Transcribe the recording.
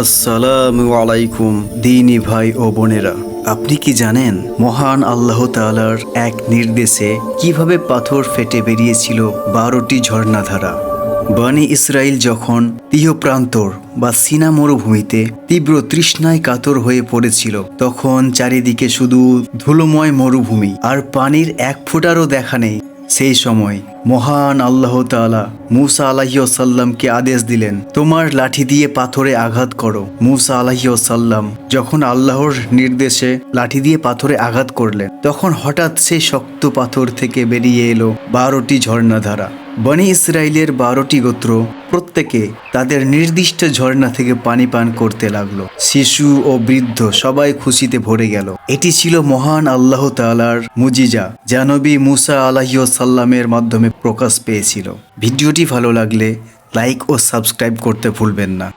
আসসালামু আলাইকুম, দিনী ভাই ও বোনেরা। আপনি কি জানেন মহান আল্লাহ তাআলার এক নির্দেশে কীভাবে পাথর ফেটে বেরিয়েছিল বারোটি ঝর্ণাধারা? বানি ইসরায়েল যখন প্রান্তর বা সিনা মরুভূমিতে তীব্র তৃষ্ণায় কাতর হয়ে পড়েছিল, তখন চারিদিকে শুধু ধুলোময় মরুভূমি আর পানির এক ফোঁটারও দেখা নেই। সেই সময় মহান আল্লাহ তালা মুসা আলাহিসাল্লামকে আদেশ দিলেন, তোমার লাঠি দিয়ে পাথরে আঘাত করো। মুসা আলাহিসাল্লাম যখন আল্লাহর নির্দেশে লাঠি দিয়ে পাথরে আঘাত করলেন, তখন হঠাৎ সেই শক্ত পাথর থেকে বেরিয়ে এলো বারোটি ঝর্ণাধারা। বনি ইসরায়েলের বারোটি গোত্র প্রত্যেকে তাদের নির্দিষ্ট ঝর্ণা থেকে পানি পান করতে লাগল। শিশু ও বৃদ্ধ সবাই খুশিতে ভরে গেল। এটি ছিল মহান আল্লাহ তালার মুজিজা, যা নবী মুসা আলাহিসাল্লামের মাধ্যমে প্রকাশ পেয়েছিল। ভিডিওটি ভালো লাগলে লাইক ও সাবস্ক্রাইব করতে ভুলবেন না।